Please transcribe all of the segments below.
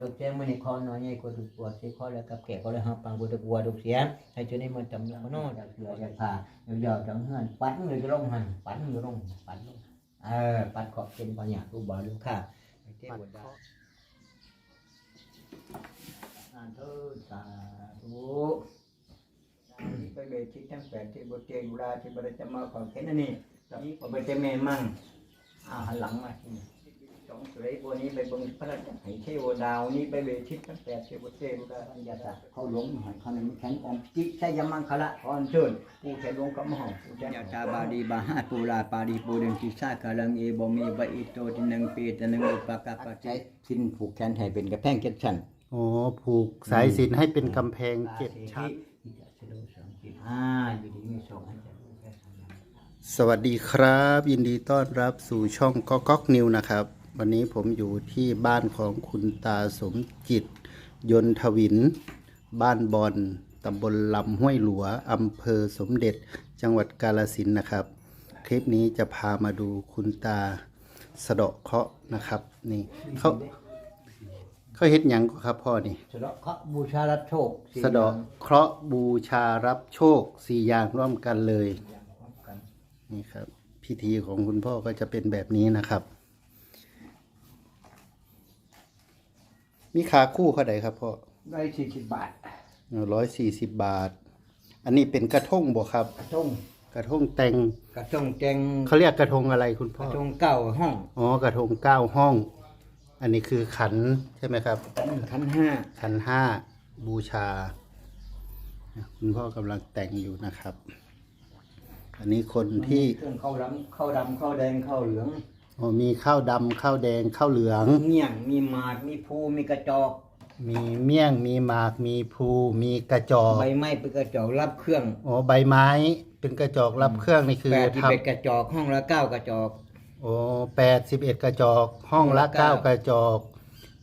ลูกเสียงมันในคอน้อยใหญ่กว่าถูกปวเสียคอแล้วกับแก่ก็เลยหาปังบุตรบัวลูกเสียงให้จนนี้มันจำยาโน่อยากเสืออยากผ่ายาวๆจังเฮือนปั้นเลยจะลงหันปั้นเลยลงปั้นเออปั้นขอบเป็นปัญญาลูกบอลลูกค่ะเจ้าดาสาธุสาธุไปเบชิทั้งแปดที่บทเจดุราที่บริจมาของแค่นั้นนี่ตอนนี้ผมไปเจแม่มั่งอ่าหันหลังมาที่นี่ สองสุริบัวนี้ไปเบิ่งพระราชไหเทวดาวนี้ไปเวทิตตั้งแต่เทวเทวดาปัญญาตะเขาหลงหายเขาในแขนของจิตใช้ยมังคละอ่อนเชิญผู้แขนหลวงกับมหาผู้แขนยาตาบาดีบาหาปูลาปาดีปูเดนติสากาลังเอบมีบะอิโตตินังปีตนังอุปกาปะใจสิ้นผูกแขนให้เป็นกระแพงเจ็ดชั้นโอ้ผูกสายสิญจนให้เป็นกำแพงเจ็ดชั้นอ่าอยู่ดีมีสองให้เจริญแค่ทำงานสวัสดีครับ ยินดีต้อนรับสู่ช่องก๊อกก๊อกนิวนะครับ วันนี้ผมอยู่ที่บ้านของคุณตาสมจิต ยนทวิน บ้านบอนตำบลลำห้วยหลัวอำเภอสมเด็จ จังหวัดกาลสินธุ์นะครับ คลิปนี้จะพามาดูคุณตาสะเดาะเคราะห์นะครับ นี่เขาเขาเฮ็ดหยังก็ครับพ่อนี่ สะเดาะเคราะห์บูชารับโชคสี่สะเดาะเคราะห์บูชารับโชคสี่อย่างร่วมกันเลยอย่างพร้อมกันนี่ครับ พิธีของคุณพ่อก็จะเป็นแบบนี้นะครับ มีขาคู่เขาใดครับพ่อได้สี่สิบบาทร้อยสี่สิบบาท อันนี้เป็นกระทงบ่ครับ กระทงกระทงแตงกระทงแจงเขาเรียกกระทงอะไรคุณกพ่อระทงเก้าห้องอ๋อกระทงเก้าห้อง อันนี้คือขันใช่ไหมครับ ขันห้าขันห้าบูชา คุณพ่อกำลังแต่งอยู่นะครับ อันนี้คนที่เครื่องข้าวดำข้าวดำข้าวแดงข้าวเหลือง อ๋อมีข้าวดำข้าวแดงข้าวเหลือง เมี่ยงมีหมากมีภูมีกระจอกมีเมี่ยงมีหมากมีภูมีกระจอกใบไม้เป็นกระจอกรับเครื่องอ๋อใบไม้เป็นกระจอกรับเครื่องนี่คือแปดที่ทำเป็นกระจอกห้องละเก้ากระจอก โอ้แปดสิบเอ็ดกระจอกห้องละเก้าเก้า กระจอก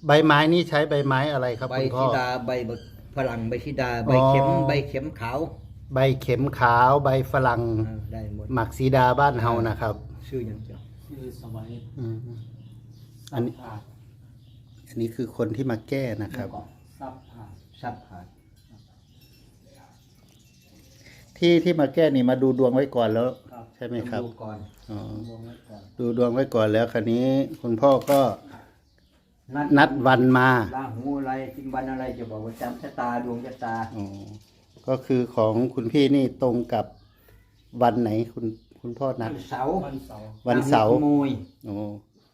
ใบไม้นี่ใช้ใบไม้อะไรครับใบคุณพ่ชิอดาใบบักฝรั่งใบชิดาใบเข็มอ๋อ ใบเข็มขาวใบเข็มขาวใบฝรั่ง อ่าได้หมดหมักสีดาบ้านเฮานะครับ ชื่ออย่างเจ้า คือสมัยอืมอันนี้ผ่าอันนี้คือคนที่มาแก้นะครับ ซับผ่าซับผ่านที่ที่มาแก้นี่มาดูดวงไว้ก่อนแล้ว ครับใช่ไหมครับ ดูก่อนอ๋อวงไว้ก่อนดูดวงไว้ก่อนแล้วคราวนี้ คุณพ่อก็นัดนัดวันมาลาหูอะไรกินวันอะไรจะบอกว่าจำชะตาดวงชะตา อ๋อก็คือของคุณพี่นี่ตรงกับวันไหนคุณ คุณพ่อนัวัด นเสาร์วันเสาร์วันเสาร์ ลหูขโมยโอ้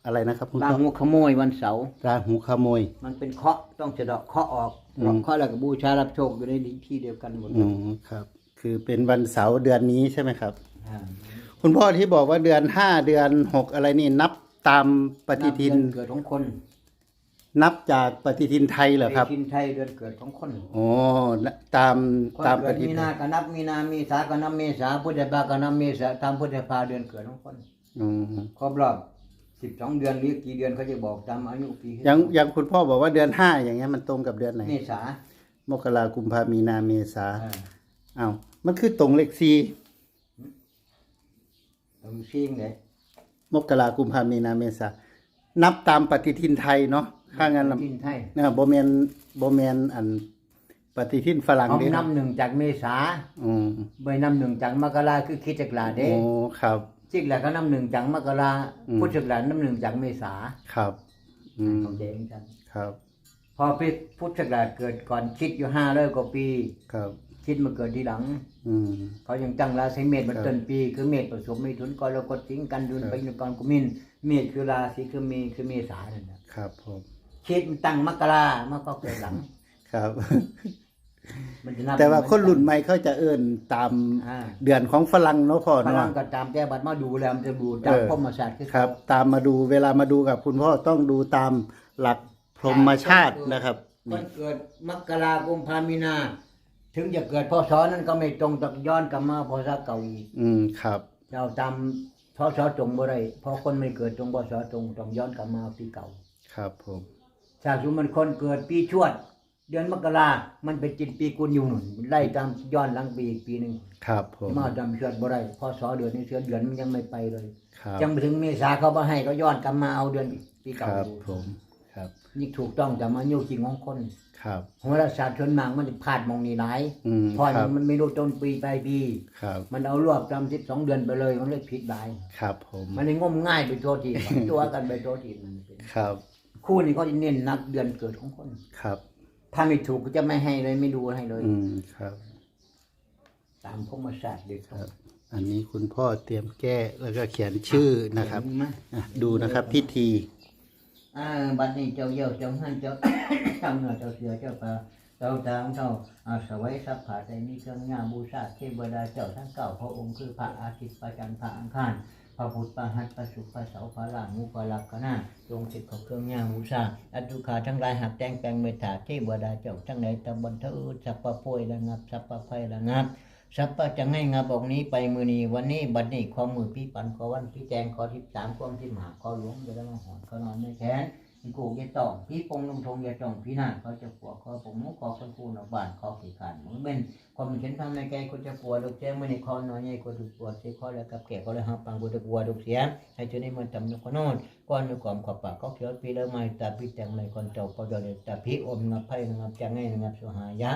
อะไรนะครับคุณลาพ่อหูขโมยวันเสาร์ ราหูขโมย มันเป็นเคราะห์ต้องจะเดาะเคราะห์ออกอืมเดาะเคราะห์แล้วก็บูชารับโชคอยู่ในที่เดียวกันหมดอ๋อครับ คือเป็นวันเสาร์เดือนนี้ใช่ไหมครับ อ่าคุณพ่อที่บอกว่าเดือนห้าเดือนหกอะไรนี่นับตามปฏิทิน เดือนเกิดของคน นับจากปฏิทินไทยเหรอครับปฏิทินไทยเดือนเกิดของคนโอ้ตามคนตามปเกิดฏิมีทินนาก็นับมีนามีสาก็นับเมษาพุทธภาก็นับเมษาตามพุทธภาเดือนเกิดของคน อืมครบรอบสิบสองเดือนหรือกี่เดือนเขาจะบอกตามอายุปีอย่างอย่างคุณพ่อบอกว่าเดือนห้าอย่างเงี้ยมันตรงกับเดือนไหน เมษา มกรากุมภามีนาเมษาอ่าอ้าวมันคือตรงเลขสี่ผมซิ่งเลยมกรากุมภามีนาเมษานับตามปฏิทินไทยเนาะ ถ้างั้นปฏิทินไทยนะโบเมนโบเมนอันปฏิทินฝรั่งเขาเด้นับหนึ่งจากเมษาอืมใบนับหนึ่งจากมกราคือคริดจักราเด้โอ้ครับ จิกแหละก็นับหนึ่งจากมกราอืม พุทธศักราชนับหนึ่งจากเมษาครับอืมของเด้งกัน ครับ พอพุทธศักราชเกิดก่อนคิดอยู่ห้าร้อยกว่าปี ครับ คิดมาเกิดทีหลัง อืม เขายังตั้งราศีเมษมาครับต้นปี คือเมษผสมมิถุนกรกฎสิงห์กันดุลครับ ไปนกรกุมินเมษคือราศีคือเมษคือเมษานั่นนะครับผม คิดมันตั้งมกรามาก็เกิดหลัง ครับ มันจะนับแต่ว่าคนรุ่นใหม่เขาจะเอื้นตามอ่าเดือนของฝรั่งเนาะพ่อพลัเนาะ งก็ตามแต่บัดมาดูแล้วมันจะดูจากเออ พรหมศาสตร์คือ ครับ ตามมาดูเวลามาดูกับคุณพ่อต้องดูตามหลักพรหมชาตินะครับมันี่ นเกิดมกราคมพามีนา ถึงจะเกิดพศนั้นก็ไม่ตรงต้องย้อนกลับมาพศเก่าอีกอืมครับ เราตามพศตรงบ่ได้เพราะคนไม่เกิดตรงพศตรงต้องย้อนกลับมาปีเก่า ครับผม ถ้าสมมติมันคนเกิดปีชวด เดือนมกรามันไปจินปีกุลอยู่หนุนไล่ตามย้อนหลังปีอีกปีหนึ่งครับผมมาจำชวดบ่ได้พศเดือนนี้เชือเดือนมันยังไม่ไปเลยครับยังไปถึงเมษาเขาบ่ให้ก็ย้อนกลับมาเอาเดือนปีคเก่ารับอยู่ผมครับนี่ถูกต้องแต่มาอยู่จริงของคนครับโหราศาสตร์ชนมากมันพลาดมองนี่หลายอืมเพราะครับมันไม่รู้ต้นปีปลายปีครับมันเอารวบจำสิบสองเดือนไปเลยมันเลยผิดหลายครับ ผม มันเลยงมง่ายไปโทษทีตัวกันไปโทษทีมันเป็นครับ คู่นี้เขาจะเน้นนักเดือนเกิดของคน ครับ ถ้าไม่ถูกก็จะไม่ให้เลยไม่ดูให้เลย อืมครับ ตามพรหมศาสตร์เด็กครับ อันนี้คุณพ่อเตรียมแก้แล้วก็เขียนชื่อนะครับเห็ไหม อะดูนะครับพิธี อ่าบัดนี้เจ้าเยี่ยวเจ้าหันเจ้า เจ้าเหนือเจ้าเสือเจ้าปลาเจ้าทางเจ้าอาสวัยสัพพะใจมีเครื่องงามบูชาเทวดาเจ้าทั้งเก้าพระองค์คือพระอาทิตย์พระจันทร์พระอังคารพ ระพุทธพระหัตถ์พระศุขพระเสาพระลาหูพระลักษณะจงสิทธิ์ของเครื่องงามบูชาอัตุขาทั้งหลายหักแต่งแปลงเมตตาเทวดาเจ้าทั้งไหนตำบลเถิดสัพพะโพยระงับสัพพะไฟระงับสัพพะจะให้งาบอกนี้ไปมือนี้วันนี้บัดนี้ขอมือพี่ปันขอวันพี่แจงขอที่สามความที่หมาขอหลวงจะได้มาหอนขอนอนไม่แขน กูจะต้องพี่ปงลงทงจะต้องพี่นาเขาจะปวดขอผมมุกขอคนคูนอกบ้านเขอขี่ขานมือเป็นความเห็นทางในใจคนจะปวดลูกแจ้งมือในคอน้อยใหญ่คนถูกปวดเสียคอแล้วกับแก่ก็เลยหับปังบุตรบัวลูกเสียให้เจนี่มันจำนุกนอนก้อนนึกความขอบปากก็เขียวปีแล้วไม่ตาพี่แจงในคนเจ้าพอเดตาพี่อมงับไพ่งับจังไงงับสุหายะ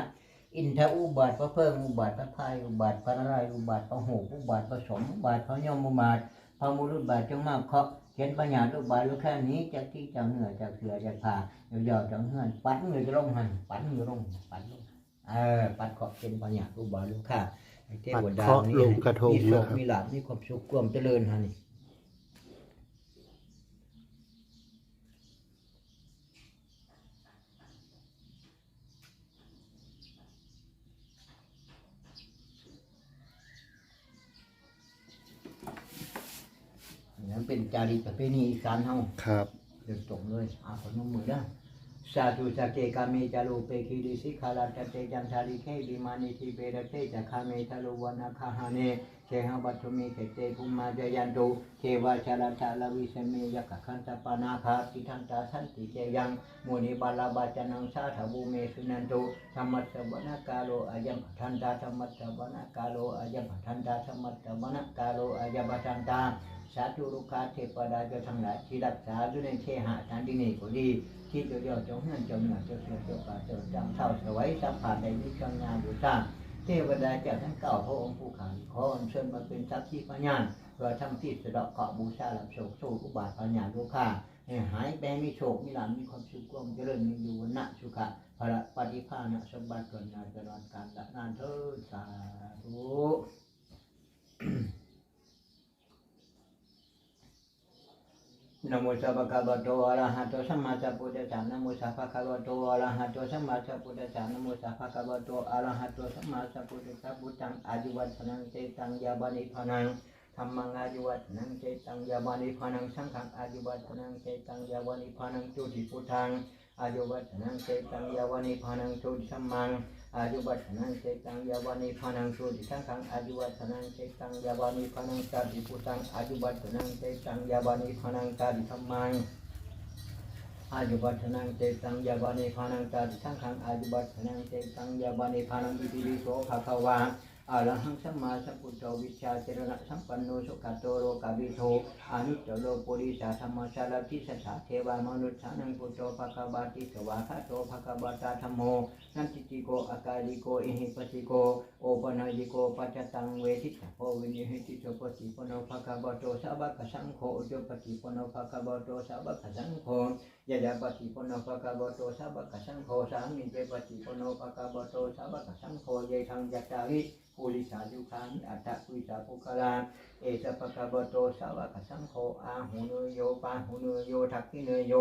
อินทอุบาทพระเพิ่งอุบาทพระพายอุบาทพระนารายอุบาทพระหูอุบาทพระสมอุบาทพระยมอุบาทพระมุรุบาทจงมากเคาะ เขียนปัญญาอุบาทลูกแค่นี้จากที่จากเหนือจากเสือจากผาเดี๋ยาวๆจากเฮือนปัดมือจะลงหันปัดมือลงปัดลงเออปัดขอบเขียนปัญญาอุบาทลูกค้าไอ้เทวดาปัดเคาะนี่ลงกระทงมีโชคนะครับมีลาภมีความสุขความเจริญฮะนี่ นั่นเป็นจารีตประเพณีอีสานเฮาครับ เดินตรงเลยอาขนมมือได้สาธุสาเกกาเมจารุเปคีดิสิขาลาตเตจันทาริเคดิมานิทิเปรเตจะคาเมทะลุวนาคาหาเนเชหะบัตุเมเขเตภุมมาจยันตุเทวาชาลาชาลาวิเสเมยกะคันตปานาคาติทันตาสันติเจยังมุนิบาลาบาจนังสาถาบุเมสุนันตุธรรมัสสวนากาโลอายัมทันตาธรรมัสสวนากาโลอายัมทันตาธรรมัสสวนากาโลอายัมทันตา สาธุลูกค้าเทพดาเจ้าทั้งหลายที่รักษาอยู่ในเคหะฐานที่นี่ก็ดีที่เจ้าเดียวเจ้าเฮือนจ้าเหนือเจ้าเสือเจ้าป่าเจ้าจำเท่าสวัยสัมผัสในวิชางานบูชาเทวดาเจ้าทั้งเก้าพระองค์ผู้ขันขออัญเชิญมาเป็นสักขีพยานเพื่อทำที่สะดาะเคาะบูชาลับโชคโชคอุบาทปัญญาลูกค้าให้หายไปมีโชคมีลาภมีความสุขความเจริญมีอยู่วันนะสุขะพระปฏิภาณสมบัติเกินนานตลอดกาลละนานเถิดสาธุ นะโมสัพพะคะวะโตอะระหะโตสัมมาสัมพุทธัสสะนะโมสัพพะคะวะโตอะระหะโตสัมมาสัมพุทธัสสะนะโมสัพพะคะวะโตอะระหะโตสัมมาสัมพุทธัสสะพุทธังอายุวัฒนังเตตังยาบานิพานังธรรมังอายุวัฒนังเตตังยาบานิพานังสังฆังอายุวัฒนังเตตังยาบานิพานังจุติพุทธังอายุวัฒนังเตตังยาบานิพานังจุติสัมมัง อายุวัฒนังเจตังยาวานิพานังสุติสังขังอายุวัฒนังเจตังยาวานิพานังตาดิพุตังอายุวัฒนังเจตังยาวานิพานังตาดิธรรมังอายุวัฒนังเจตังยาวานิพานังตาดิสังขังอายุวัฒนังเจตังยาวานิพานังอิติปิโสภะคะวา อะระหังสัมมาสัมพุทโธวิชาเจรณะสัมปันโนสุขโตโลกาวิโทอานุตโลปุริสาธรรมชาลทิสัสะเทวามนุษย์สานังพุทโธภะคะวาติสวาคาโตภะคะวตาธัมโมนันติติโกอากาลิโกอิหิปัสสิโกโอปนายิโกปัจจตังเวทิตาโพวินิหิติโสปฏิปโนภะคะวะโตสาวกสังโฆอุจปฏิปโนภะคะวะโตสาวกสังโฆ ยะยาปฏิปโนภะคะวะโตสาวกสังโฆสามิเจปฏิปโนภะคะวะโตสาวกสังโฆเยทังยัตตาริภูริสายุคานิอัตตะปุริสาภุคลาเอสภะคะวะโตสาวกสังโฆอาหุเนโยปาหุเนโยทักขิเนโย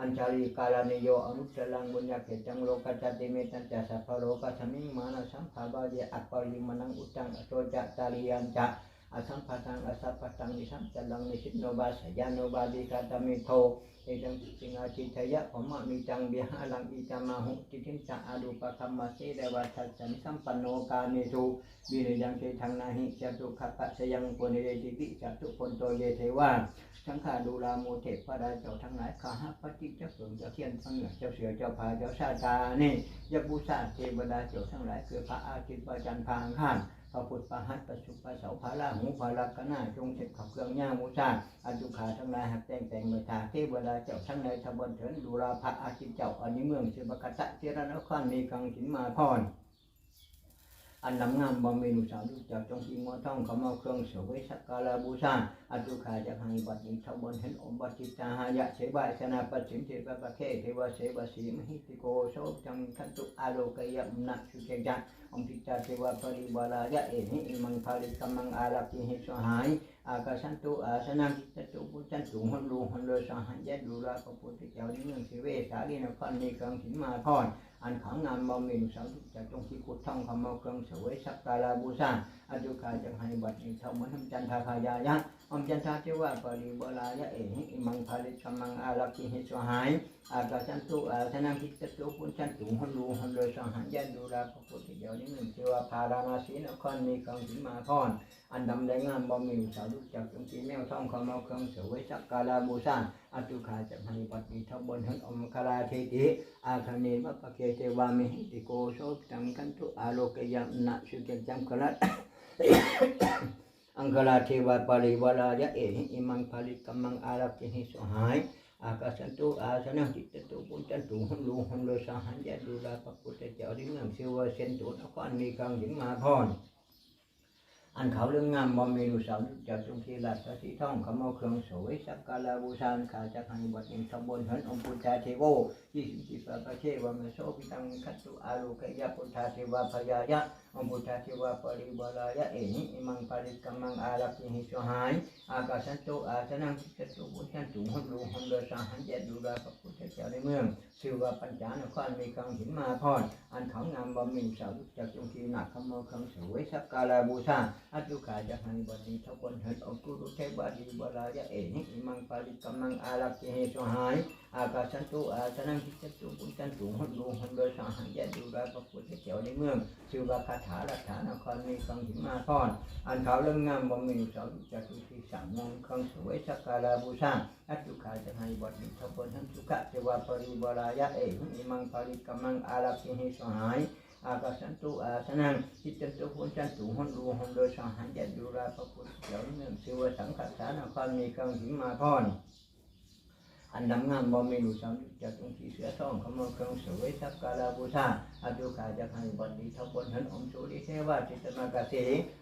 อัญชาลีกาลานิโยอนุตตรังบุญญาเกจังโลกัจจติเมตัญจะสัพพะโลกัสมิงมานะสัมภาบาเยอัปปริมนังอุตังอโตจะตตาริยันจะ อสัมภาตังอสัพพตังอิสัมจัลังนิสิตโนบาสยานโนบาดิกาตมิโทเอตังสิงอาชิทยะขมะมีจังเบียหลังอิจามาหุติทินจะอาดุปะคัมมาเสเดวัชัสสันสัมปันโนกาเนตุวิริยังเกทังนาหิจตุขปะสยังปุณิเรติปิจตุพนโตเยเทวาสังฆาดูลาโมเทพดาเจ้าทั้งหลายข้าหาปฏิจจสมเจ้าเทียนทั้งเหนือเจ้าเสือเจ้าผาเจ้าชาตานี่ยบูชาเทวดาเจ้าทั้งหลายคือพระอาทิตย์พระจันทร์พระอังคารพ ระพุทธประหัตประสุประเสาภาละหูภาละกนาจงเสร็จขับเครื่องย่ามูชาอันดุขาทั้งหลายหักแต่งแต่งเมตตาเทวดาเจ้าทั้งในทบนเถินดูราพระอาชิเจ้าอันนี้เมืองเชบกตะเจรนครมีกังสินมาพร อันนำงามบำเพ็ญอุตสาหะจากจงทีมัวท่องเขามาเครื่องเสวยสักการะบูชาอัตุขาจะให้บัดนี้ทบนเห็นอมบัติตาหายะเสบายสนาปัจฉิมเทวะปะเคเทวะเสวะสีมหิติโกโสจังคันตุอาโลกยมนะสุเกจังอมพิจาเทวะปริบาลายะเอหิอิมังภาริกมังอาลักิหิสหายอากาสันตุอาสนังจิตตุปุจันตุหันลูหันเลสหันยะดูราพระพุทธเจ้าในเมืองสิเวสาลีนครมีกังสินมาพร อันขังงามบำเพ็ญสาธุจะจงที่กุดท่องคำเอาเครื่องเสวยสักการะบูชาอจุกาจะให้บัดนี้เท่าเหมือนทำจันทาพายายะ อมจันทาเทวะปริบลายะเอหิมังภาริกมังอาลักขิหิสหายอากาสันตุอาสนังจิตตุปุจันตุหันลูหันเลสหันยะดูราพระพุทธเจ้าในเมืองเทวาพาราณสีนครมีกังสิมาพรอันดำได้งามบำมีสาธุจากจงที่แมวท่องคำเอาเครื่องเสวยสักการะบูชาอัตุขาจะให้ปัตติทบนหันอมคาราเทติอาคเนวะปะเกเทวามิหิติโกโสตังกันตุอาโลกยัมนะสุเกจัมคลัต อังคลาเทวาปริวลายะเอหิอิมังภาลิกัมมังอารักขิหิสหาย อากาสันตุอาสนังจิตตุปุจจันตุหันลูหันโลสหันยะดูลาปะพุทธเจ้าดิ้งังเสวะเซนตุนครมีกังหิงมาพร อันเขาเรื่องงามบำเพ็ญอุสาหะจากจงที่ราชสีท่องเขาเอาเครื่องสวยสักการะบูชาขาจากให้บัดนี้ทบนหันองค์ปุจจาเทโวยี่สิบสี่พระเทวะเมโสพิตังคัตตุอาลูกยะพุทาเทวะพยายะองค์พุทธาเทวะปริบาลายะเอหิอิมังปริกัมมังอาลักขิหิสหายอากาสันตุอาสนังจิตตุบุญชันตุหันลูหันเลสหันเจดูราพระพุทธเจ้าในเมืองชื่อว่าปัญจานครมีกังหินมาพรอันเขางามบำเพ็ญสาวจากจงทีหนักขโมยเครื่องสวยสักการะบูชาอัตุขาจะให้บดีทุกคนเห็นองค์กุรุเทวดีบรายะเอหิอิมังปาริกัมมังอาลักเหสหายอากาสันตุอาสนังทิจตุบุญจันตุหันลูหันเลสหันเจดูราพระพุทธเจ้าในเมืองชื่อว่าคาถารัฐานครมีกังหิมาพรอันเขาเรื่องงามบำเพ็ญสาวจากจงที่สั่งมงครื่องสวยสักการะบูชาอัตตุขาจะให้บดีทุกคนทั้งสุขะเทวาปริบรายะเอหิอิมังปาริกัมมังอาลักเหสหาย อากาสันตุอาสนังจิตตันตุพุนจันตุหันรูหันโดยสหันยัดูราพระพุทธเจ้าเนื่องสิวสังขสานครมีกังหิมาพรอันดำงามบ่มีนุสัมจากตรงที่เสือท่องขโมยเครื่องสวยสักการะบูชา อาตุขาจะให้บัดนี้ทุกคนทั้งองค์โสริเทวาจิตมากาเส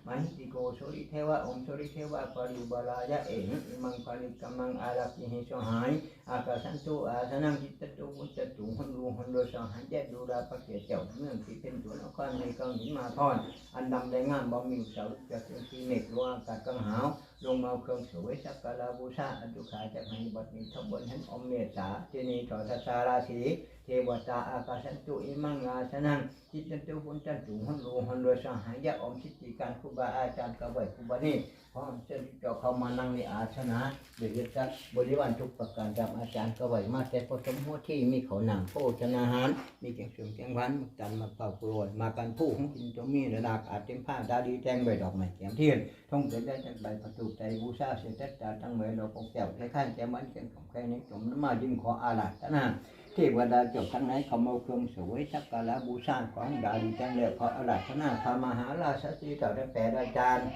มหิติโกโสริเทวาองค์โสริเทวาปริบาลายะเอหิมังปาริกัมมังอาลักขิหิสหายอากาสันตุอาสนังจิตตุมุจตุหันรูหันโดสหันแยดูราปะเกียเจ้าเมืองที่เป็นตัวนครในกังหินมาพรอันดำได้งามบ่มีเสาจากเรื่องที่เมฆลวงอากาศกังหาวลงมาเครื่องสวยสักการะบูชาอันตุขาจะให้บัดนี้ทั้งบนทั้งอมเมตตาที่นี่ถอดสาราสี เทวตาอากาสันตุอิมังอาสนังจิตตุพุนจันตุหันรูหันโดสหันยะอมชิติการครูบาอาจารย์กระไว้ครูบานี่พร้อมเจ้าเจ้าเข้ามานั่งในอาสนะเดี๋ยวจะบริวารทุกประการจากอาจารย์ก็ไหวมาแต่พอสมหัวที่มีเขาหนังโภชนาหารมีแกงเสียงแกงหวานมาจันมาเป่าโปรยมากันผู้ของกินตัวมีระดับอาจเต็มผ้าดาดีแทงใบดอกไม้แก้มเทียนท่องเกิดได้จากใบประตูใจบูชาเสด็จจาทั้งใบดอกปกแก้วคล้ายๆแก้มมันแก้มของใครในสมน้ำมายิ่งขออาลัตนา เทวดาจ้าทั้งไหนเขามาเครื่องสวยสักการะบูชาของดาดีจังเล้วขออาลัชนาพามหาราชสีต่อได้แปดอาจารย์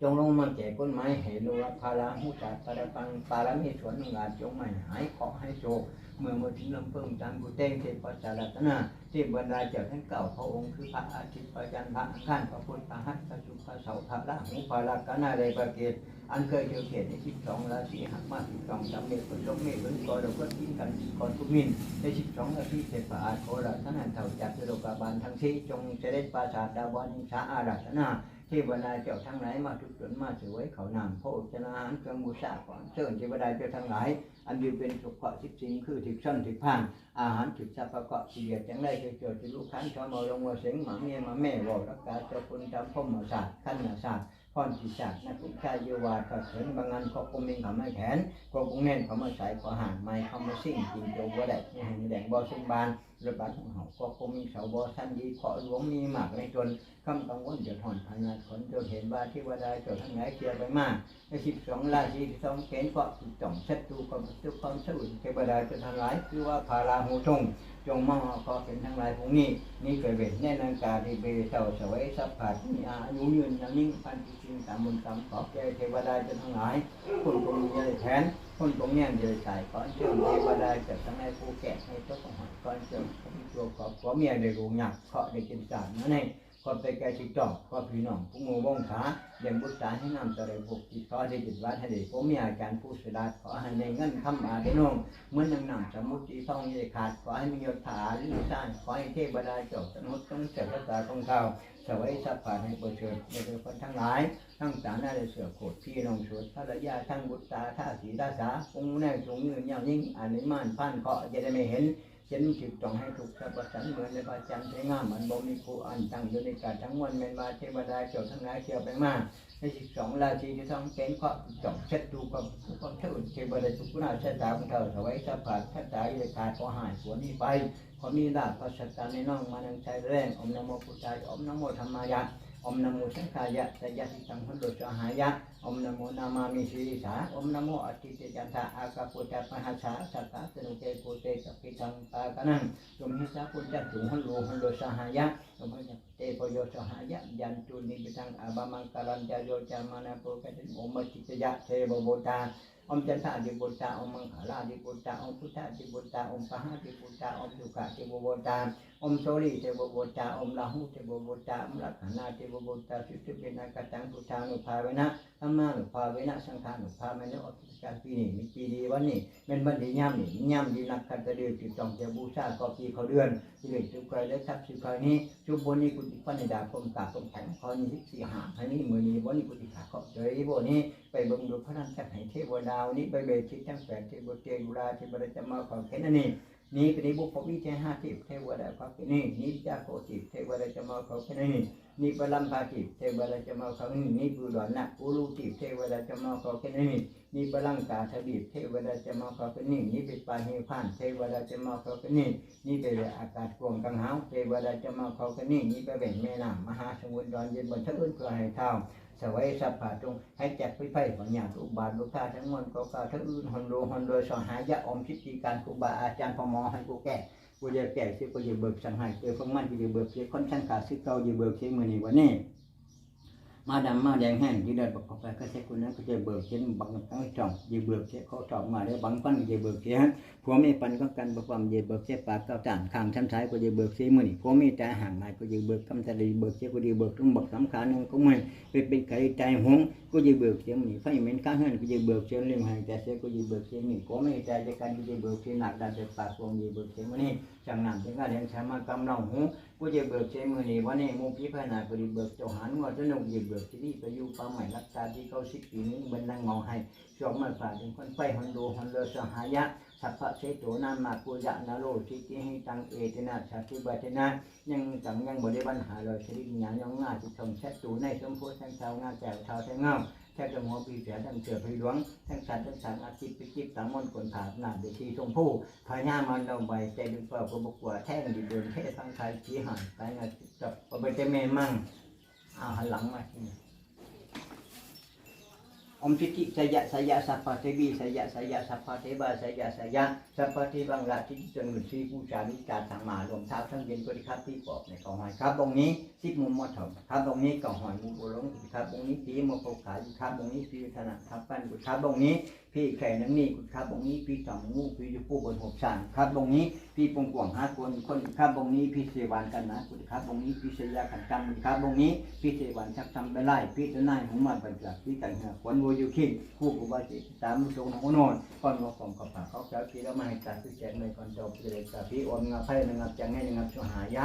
จงลงมาแก่ก้นไม้เห้รู้ว่าราหูจัดปาระปังปารมีสวนงานจงไม่หายขอให้โชค เมื่อมาถึงลำเพิ่งจันกุเต้งเทพจารัตนาที่บรรดาเจ้าทั้งเก่าพระองค์คือพระอาทิตย์พระจันทร์พระอังคารพระพุทธพระหัตถ์พระศุพระเสาพระราหูพระลักนาใดประเกตอันเคยเกี่ยวเขตในสิบสองราศีหักมาสิบสองสามเมตรผลเมตรผลกอดอกก็ทิ้งกันกอทุกมินในสิบสองราศีเทพอาโคราท่านเท่าจากโลกาบาลทั้งสี่จงเสด็จปราสาทดาวนิสาอาราธนา เทวดาเจ้าทั้งหลายมาทุกตนมาสวยเขานำพระอุจนาหารเครื่องบูชาของเชิญเทวดาเจ้าทั้งหลาย อันดีเป็นสุขะสิบสิ่งคือถิกชั้นถิกพังอาหารถิกสัพพะกาะเสียจังไรเกิดจะลูกขันชอมอาลงมาเสียงหมาเมียมาแม่วอรักกาเจ้าคุณจำพ่อมาศาสตร์ขั้นศาสตร์พรจิศาสตร์นักทุกชายเยวาขัดเขินบางงานขอกุมิงเขาไม่แขนขอกุ้งแน่นเขามาใส่ขอห่างไม้เขามาซิ่งกินโจวัวแดดให้แดงบ่อซึ่งบาน รถบัสของเขาก็คงมีเสาบอสั้นดีเคาะหลวงมีหมากในจนคำกังวลเดือดร้อนภายในคนจนเห็นว่าที่ว่าได้จดทั้งหลายเคลียร์ไปมากในสิบสองราศีสองเกณฑ์ก็จ่องเซตูความทุขความสุ่นเทวดาจะทั้งหลายคือว่าพาราหูทงจงมองก็เป็นทั้งหลายพวกนี้นี่เคยเป็นแน่นอนการที่เบเจ้าสวยสัพพะมีอายุยืนยังนิ่งพันธุ์จริงตามบุญตามขอบแก่เทวดาจะทั้งหลายคนตรงนี้เลยแทน คนตรงนี้เดือดใส่ก้อนเชื่อมเทวดาจะทั้งให้ผู้แก่ให้เจ้าของหอยก้อนเชื่อมตัวขอบขอเมียได้รู้หยักเคาะได้กินสารนั่นเอง ขอบไปแก่ชิดจอกขอพี่น้องผู้งูวงขาเลี้ยงบุตรสาให้นำตะเรบุกจิตขอได้จิตวัดให้ได้ผมมีอาจารย์ผู้สดาขอให้ในเงินคำอาได้น้องเหมื่อนนางนำสมุติทองยีขาดขอให้มียศถาหรือสร้างขอให้เทวดาจ้าสมุติต้องเสด็จตาของเขาสวัยสัพพะให้ประเสริฐในคนทั้งหลายทั้งสามน่าจะเสือโขดพี่น้องสวดภรรยาทั้งบุตรตาท่าสีตาสาองค์แน่สูงยืนยาวยิ่งอ่านในม่านผ่านเคาะจะได้ไม่เห็น เช่นจิตต้องให้ถูกสรรพสันเหมือนในพระจันใช้งามเหมือนบ่มีครูอันตั้งอยู่ในกาทั้งวันเป็นมาเทวดาเจ้าทั้งหลายเกี่ยวไปมาในสิบสองราศีที่ต้องเป็นเคาะจ่องเช็ดดูความความเท่าเทวดาทุข์นาชะตาของเธอสวัยสัพพะชะตาอิเลกาขอหายสวนนี้ไปขอมีลาภพระชะตาในน้องมานังใจแรงอมนโมพุทธายอมนโมธรรมายะอมนโมสังขายะสยะสิตังหุนโดสหายะ อมนโมนามามิสีสาอมนโมอติเตจันทะอากาปุจจมหาสาสัตตะสนุเกโกเตสัพพิทังปากนังยมหิสาปุจจถุหุนโลหุนโดสหายะยมหิเตปโยสหายะยันตุนิปิทังอาบามังกาลันจโยจามานาโปกะติโอมจิตยะเทวโบตาอมจันทาดิบุตาอมมังคลาดิบุตาอมพุทธาดิบุตาอมปะหาดิบุตาอมสุขะดิบุตาอมโสรีเทวบุตาอมลาหูเทวบุตาอมลักขณาเทวบุตาสุสุเปนะกตังพุทธานุภาเวนะธรรมาหนุภาเวนะสังฆานุภาเวนะอภิการปีนี้มีปีดีวันนี้เป็นบันดีย่ำนี่ย่ำดีนักขันตะเดือนติดต้องจะบูชาก็ปีเขาเดือนที่เหลือสุขใครได้ทับสุขใครนี้ชุบบนนี้กุฏิปัญญาคมกาคมแข็งคอนี้สิบสี่หาให้นี้มือนี้วันนี้กุฏิขาเขาเจอบนี้ไปบิ่งดูพระนันจักให้เทวดาวนี้ไปเบชิตทั้งแปดเทวเทวดาเทวดาจะมาขอแค่นั้นนี่นี่เป็นบุพวิเทห้าทิพเทวดาขอแค่นี้นี่จาโคติเทวดาจะมาขอแค่นี้นี่ นิปลัมพาทิพเทวดาจะมาขอแค่นี้นี่ปุดอนนะปุรูทิพเทวดาจะมาขอแค่นี้นี่ปลังกาทบีเทวดาจะมาขอแค่นี้นี่เป็นปาหิพันเทวดาจะมาขอแค่นี้นี่เป็นอากาศกวงกังหาวเทวดาจะมาขอแค่นี้นี่เป็นแม่น้ำมหาสมุทรดอนเย็นบนทะอื่นเพื่อให้เท่าสวัยสัพพะจงให้จักพิไพของอย่างอุบาทลูกค้าทั้งมวลก็ก้าวทั้งอื่นฮอนโดฮอนโดสหายะอมชิตติการครูบาอาจารย์พมอให้กูแก่ กูจะแก่สิกูจะเบิกสังหารเจอพวกมันกูจะเบิกเสียคนช่างขาดสิเก่าจะเบิกเสียมือนี้วันนี้มาดำมาแดงแห้งที่เดินบอกเข้าไปก็ใช้คนนั้นก็จะเบิกเช่นบังตั้งจ่องจะเบิกเสียเขาจ่องมาแล้วบังปั้นก็จะเบิกเสียผัวไม่ปันก็กันประความจะเบิกเสียปากเก้าต่างข้างชั้นซ้ายก็จะเบิกเสียมือนี่ผัวไม่ใจห่างมาก็จะเบิกคำทะเลเบิกเสียก็จะเบิกต้องบอกสำคัญนึงก็ไม่เป็นเป็นไก่ใจหง ก็จะเบิกเสียงนี่ไฟเหม็นข้างเฮือนกูจะเบิกเสียงริมหายใจเสียกูจะเบิกเสียงนี่ก็ไม่ใจจะกันกูจะเบิกเสียงหนักดันจะปากวงยีเบิกเสียงวันี่จังนั้นจังกาเรียนชามากำลังหูกูจะเบิกเสียงมือนี่วันนี้มูพี่พนาบริเบิกเจ้าหันงอจะนกยีเบิกที่นี่ไปอยู่ป่าใหม่รักษาที่เขาสิบปีนี้บันนั่งงอให้ช่วงมาฝ่าถึงคนไปฮอนโดฮอนเลอสหายะ สัพพะเสโตนามาปุยะนาโลทิติให้ตังเอตนาชาติบัตนายังจังยังบริบันหาเลยชริญญายังงาจิตชมแชตูในสมโพธิทั้งชาวงาแก้วชาวแทงเงาแค่จะหัวปีเสียทั้งเสือพีหลวงทั้งสัตว์ทั้งสัตว์อาทิตย์ปิจิตตางมนต์คนถาหนาเดชีชมพู่พญามันเราใบใจดึงเปล่าก็บกว่าแท่งดิเดินเทศทางไทยชี้หันไปงาจับเอาไปเจเมมั่งเอาหันหลังมาทีนี้ อมทิติสยะสยะสัพพะเทบีสยะสยะสัพพะเทบาสยะสยะสัพพะเทบังราทิจนหมุนซีผู้ชานิการสังมารวมท้าทั้งเย็นก็ได้ครับที่ปอบในกองหอยครับตรงนี้สิบมุมมอถมครับตรงนี้กองหอยมุมโบลงครับตรงนี้ตีมโคขายครับตรงนี้ปีธนะครับปั้นบุครับตรงนี้ พี่แข่นังนี่กุครับตรงนี้พี่สองงูพี่อยู่ผู้บนหกชันครับตรงนี้พี่ปงกวางห้าคนคนครับตรงนี้พี่เสวานกันนะคุณครับตรงนี้พี่เสยาขันกันครับตรงนี้พี่เสวานชักทำไปไล่พี่จะนายของมันเป็นจากพี่กันเหรอคนโวยูคินคู่กุบาจิตามทรงของโนนก่อนงอของกับผาเขาเจ้าพี่แล้วมาให้การพิจารณาก่อนจบเลยกับพี่อมงาไพ่งาจังให้งาชหายะ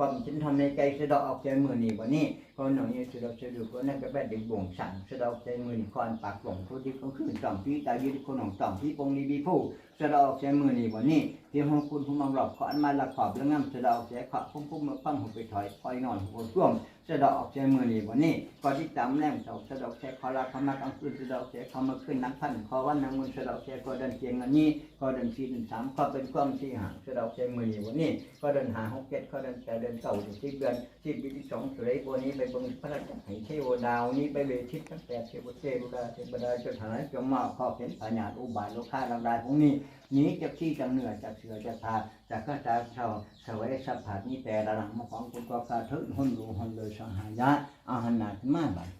จาจะแก่เสียงมิสระก็นในเสียสระออกเสียงมือนี่วันนี้ขอจะปุ่มสั่งก็กองถุงเพื่อขอได้บทเพลงหอนหนี่มองกันเว้นความฉันทำในใจสะออกเสียงมือนี่วันนี้คนหน่อยสระสะดุก็นั่นก็แบบเด็กบ่งสั่งสะออกเสียงมือนี่คอนปากหลงผู้ที่ก็ขึ้นต่อมพี่ตายืดคนหนองต่อมพี่ปงนีบีผู้สะออกเสียงมือนี่วันนี้ที่ห้องคุณผู้มังหลอกขอนมาหลักขอบแล้วงามสะออกเสียขอบพุ่มพุ่มมาฟังหัวไปถอยคอยนอนหัวร่วมสะดอกออกเสียมือนี่วันนี้ก่อนที่จำแรงเสาสะดอกเสียขอรับขมากลางคืนสะดอกเสียขอมาขึ้นนักพันขอวันนางมุนสะดอกเสียก็ดินเกียงอันนี้ ก็เดินสี่เดินสามข้อเป็นความสี่ห่างสะดอกเสียมือนี่วันนี้ก็เดินหาหกเจ็ดก็เดินแปดเดินเก้าอยู่ที่เดือนที่ปีที่สองสุริยวันนี้ไปบิ่งพระราชไหเทวดาวนี้ไปเวทิตตั้งแต่เทวเทวดาเทวดาจนหายจงมาข้อเป็นปัญญาอุบายโลกาลังได้พวกนี้นี้จากที่จากเหนือจากเสือจากพาจากข้าจากช่าสวยสัพผัสนี้แต่ละหลังมาของคุณก็กาทึกหุ่นรูหุ่นเลยสังหายะอาหันหน้าขึ้นมาบัด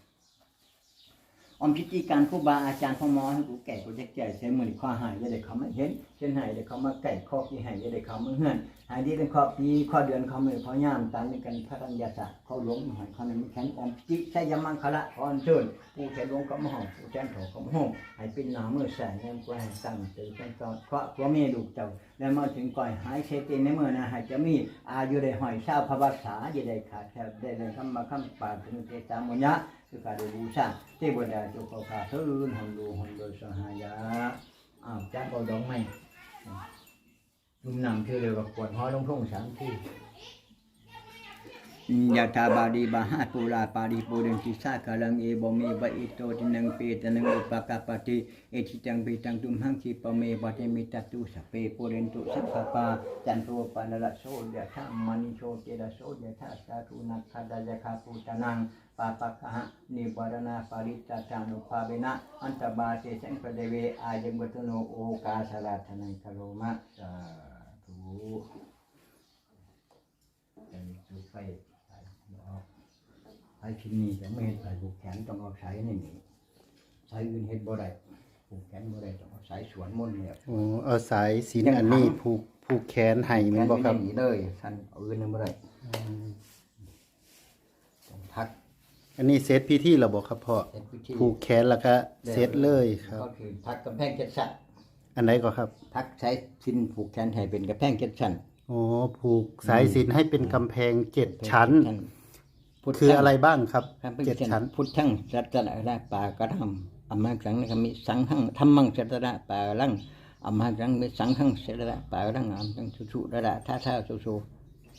อมพิธีการครูบาอาจารย์พ่อหมอให้กูแก่กูจะแก่ใช้มือข้อหายจะได้เขามาเห็นเช่นหายได้เขามาไก่ข้อที่หายจะได้เขามาเฮือนหายที่เป็นข้อปีข้อเดือนเขามือเขาย่ามตามในกันพระรัญญาศาสตร์เขาหลงหายเขาในมือแขนอมพิธีใช้ยามังคละอ่อนเชิญผู้แขนหลวงก็มาห้องผู้แขนโถก็มาห้องหายเป็นหนามือแสงแนมก็ให้ตั้งตื่นเป็นตอนเพราะตัวเมียดุเจ้าแล้วมาถึงก่อยหายเชติในมือนะหายจะมีอายุได้หอยเช้าพระภาษาจะได้ขาดแทบได้เลยคำมาคำปาถึงเตตามุญะ คือการบูชาเทวดาจุกขาทืนหนดูหนโดยสหายะอ้าวจ้าเอาดองไหมลุมนำคือเรียว่าปวดห้อยลงทุ่งสามที่ยะธาบาดีบาหาปูราปาดีปูเรนติสากาลังเอบเมบะอิโตตินังเปตนังอุปกาปติเอทิจังเปตังตุมหังคีปเมบะเทมิตตุสเปปูเรนตุสัพพปาจันโทปานะละโสยะธามณิโชเตระโสยะธาสาธุนักขดายะคาปูตานัง ปาปะกหะนิวรณาปาริตาจานุภาเวนะอันตบาเตสังปะเดเวอายังบตโนโอกาสราธนังคโรมะสาธุจะมีสุดไฟใส่ออกไอ้ชิ้นนี้จะไม่เห็นใส่ผูกแขนต้องเอาใช้ในนี้ใช้อื่นเห็ดบ่ได้ผูกแขนบ่ได้ต้องเอาใส่สวนมนต์เนี่ยโอ้เอาสายสินอันนี้ผูกผูกแขนให้แม่นบ่ครับนอยู่เลยท่านเอาอื่นนั่นบ่ได้องทัก อันนี้เซตพิธีแล้วบ่ครับพ่อเสร็จพิธีผูกแขนแล้วก็เซตเลยครับ ก็คือทักกำแพงเจ็ดชั้นอันไหนก็ครับทักใช้ชิ้นผูกแขนให้เป็นกำแพงเจ็ดชั้นอ๋อผูกสายสินให้เป็นกำแพงเจ็ดชั้น พุทธังคืออะไรบ้างครับครับเจ็ดชั้น พุทธังสัตระระปากระทำอมหังสังนะมิสังหังธรรมังสัตระปาลังอมหังสังมิสังหังสัตระปาลังอมหังสุสุระระท่าท่าสุสุ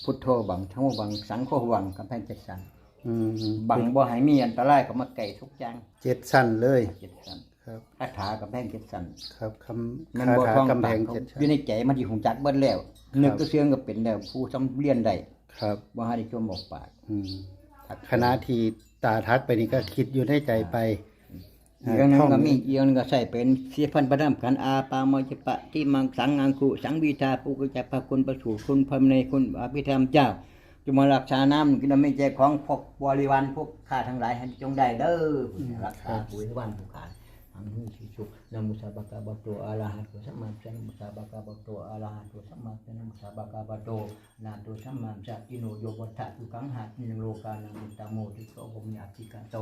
พุทโธบังทั้งบังสังโฆบังกำแพงเจ็ดชั้น อืมบังบ่ให้มีอันตรายก็มาไก่ทุกอย่างเจ็ดชั้นเลย เจ็ดชั้นครับ คาถากำแพงเจ็ดชั้นครับคำมันคาบ่ถาท่องกำแพงปากเจ็ดชั้อยู่นในใจมันที่หงจักเบิดแล้วนึกก็เสื่องก็เป็นแล้วผู้สำเรียนได้ครับ บ่ให้ได้จมออกปากอืมทักคณะที่ตาทักไปนี่ก็คิดอยู่ในใจไปอีกอย่างหนึงท่องก็มีอีกอย่างหนึงก็ใส่เป็นเสียพันประดามขันอาปามอยจปะที่มังสังงังคุสังวีทาปุกจักพระคุณประสูคุณพระในคุณอภิธรรมเจ้า จงมารักษาน้ำกินไม่ใจของพวกบริวารพวกข้าทั้งหลายให้จงได้เด้อรักษาบริวารผู้ขาอังหูสิสุนมุสาบะกาบะโตอะระหะโตสัมมาสัมมุสาบะกาบะโตอะระหะโตสัมมาสัมมุสาบะกาบะโตนาโตสัมมาสัพพิโนโยวัฏฐะทุกังหัตมิโลกานังมุตตะโมทิโสโหมยาติกันโต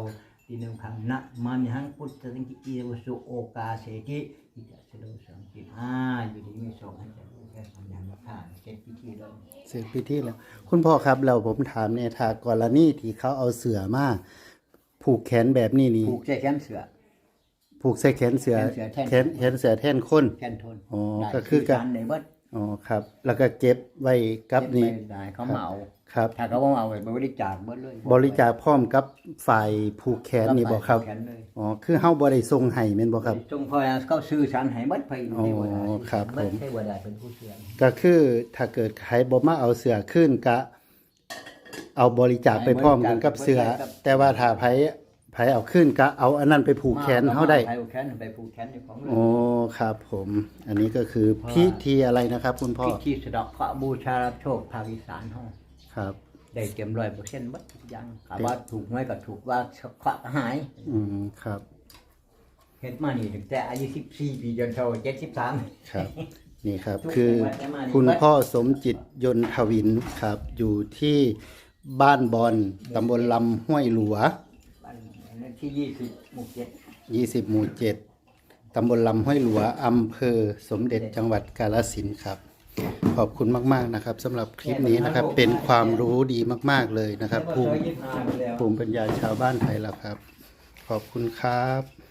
ตินึงขังนะมามิหังพุทธสังกิอิวสุโอกาเสกิอิจะสโลสังกิอ่าอยู่ดีมีสองให้จะรู้แค่สัญญาณว่าผ่านเสร็จพิธีเลยเสร็จพิธีแล้ว คุณพ่อครับเราผมถามเนี่ยถ้ากรณีที่เขาเอาเสือมาผูกแขนแบบนี้นี่ผูกใส่แขนเสือ ผูกใส่แขนเสือแขนเสือแท่นแขนแขนเสือแท่นคนแขนทนอ๋อได้ก็คือกัการนในเบิดอ๋อครับ แล้วก็เก็บไว้กับนี่เก็บไว้ได้เขามาเอา ครับถ้าเขาบ่เอาไปบริจาคเบิดเลยบริจาคพร้อมกับฝ่ายผูกแขนนี่บ่ครับ แขนเลยอ๋อ คือเฮาบ่ได้ส่งให้แม่นบ่ครับ จงพอเขาซื้อสารให้เบิดไปอ๋อเทวดาครับเบิดผม เทวดาเป็นผู้เชื่อก็คือถ้าเกิดใครบ่มาเอาเสือขึ้นก็เอาบริจาคไปพร้อมกันกับเสือแต่ว่าถ้าไผไผเอาขึ้นก็เอาอันนั้นไปผูกแขนเฮาได้ไปผูกแขนไปผูกแขนในของเลยโอ้ครับ ผม อันนี้ก็คือพิธีอะไรนะครับ คุณพ่อพิธีสะเดอกเคราะห์บูชารับโชคภาคอีสานห้อง ครับ ได้เต็มร้อยเปอร์เซ็นต์บัดทุกอย่างถามว่าถูกน้อยก็ถูกว่าเคราะห์ก็หาย อืมครับเฮ็ดมานี่ตั้งแต่อายุ14ปีจนเท่า73ครับ นี่ครับทุกคือจังหวัดจะมานี่คุณพ่อสมจิตยนทวินครับ อยู่ที่บ้านบอนตำบลลำห้วยหลัวบ้านเลขที่20หมู่7 20หมู่7ตำบลลำห้วยหลัวอำเภอสมเด็จจังหวัดกาฬสินธุ์ครับ ขอบคุณมาก ๆนะครับสำหรับคลิปนี้นะครับ เป็นความรู้ดีมาก ๆเลยนะครับแล้วก็ภูซอมิยยี่สิบห้าไปแล้วภูมิปัญญาชาวบ้านไทยแล้วครับ ขอบคุณครับ